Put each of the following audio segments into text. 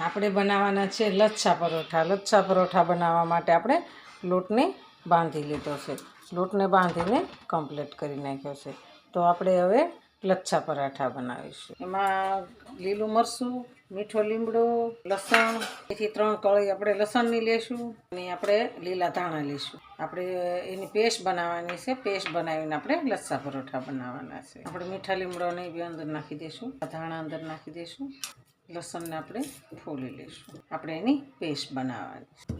આપણે બનાવવાના છે લચ્છા પરોઠા. લચ્છા પરોઠા બનાવવા માટે આપણે લોટને બાંધી લીધો છે. લોટને બાંધીને કમ્પ્લીટ કરી નાખ્યો છે. તો આપણે હવે લચ્છા પરાઠા બનાવીશું. એમાં લીલું મરચું, મીઠો લીમડો, લસણ, એથી ત્રણ કળી આપણે લસણની લેશું અને આપણે લીલા ધાણા લઈશું આપણે એની પેસ્ટ બનાવવાની છે. પેસ્ટ બનાવીને આપણે લચ્છા પરોઠા બનાવવાના છે. આપણે મીઠા લીમડોને બી અંદર નાખી દઈશું ધાણા અંદર નાખી દઈશું લસણને આપણે ફોલી લઈશું. આપણે એની પેસ્ટ બનાવવાની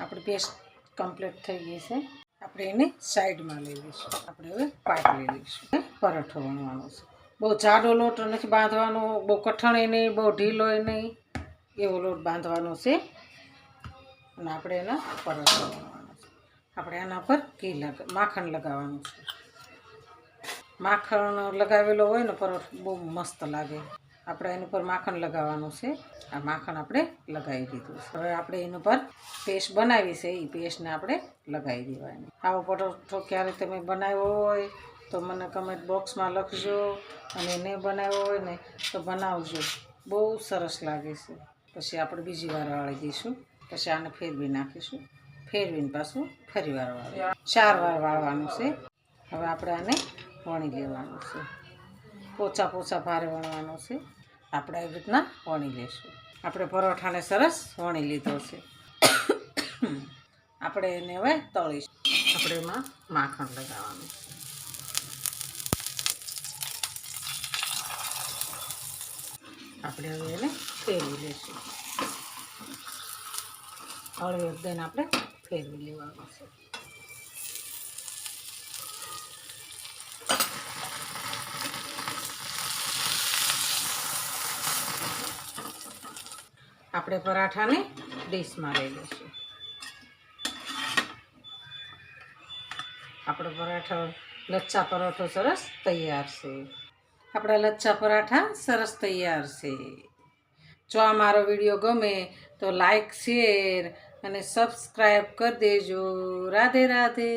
આપણી પેસ્ટ કમ્પ્લીટ થઈ ગઈ છે. આપણે એને સાઈડમાં લઈ લઈશું. આપણે હવે પાક લઈ લઈશું. પરાઠો વણવાનો છે. બહુ જાડો લોટ નથી બાંધવાનો, બહુ કઠણ નહીં, બહુ ઢીલો એ નહીં. એવો લોટ બાંધવાનો છે. અને આપણે એના પરાઠો વણવાનો છે. આપણે આના પર ઘી લગ, માખણ લગાવવાનું છે. માખણ લગાવેલો હોય ને પરોઠ, બહુ મસ્ત લાગે. આપણે એની પર માખણ લગાવવાનું છે. આ માખણ આપણે લગાવી દીધું છે. હવે આપણે એની પર પેસ્ટ બનાવી છે. એ પેસ્ટને આપણે લગાવી દેવાની. આવો પરોઠો ક્યારે તમે બનાવ્યો હોય તો મને કમેન્ટ બોક્સમાં લખજો અને એને બનાવ્યો હોય ને તો બનાવજો. બહુ સરસ લાગે છે. પછી આપણે બીજી વાર વાળી દઈશું. પછી આને ફેરવી નાખીશું. ફેરવીને પાછું ફરી વાર વાળવા ચાર વાર વાળવાનું છે. હવે આપણે આને વણી લેવાનું છે. પોચા પોચા ભારે વણવાનો છે. આપણે આવી રીતના વણી લઈશું આપણે પરોઠાને સરસ વણી લીધો છે. આપણે એને હવે તળીશું. આપણે એમાં માખણ લગાવવાનું આપણે હવે એને ફેરવી લઈશું હળવી એકદમ આપણે ફેરવી લેવાનું છે. આપણે પરાઠાને ડીશમાં લઈ લઈશું. આપણો પરાઠો લચ્છા પરાઠો સરસ તૈયાર છે. આપણા લચ્છા પરાઠા સરસ તૈયાર છે. જો આ મારો વીડિયો ગમે તો લાઈક, શેર અને સબસ્ક્રાઈબ કરી દેજો. રાધે રાધે.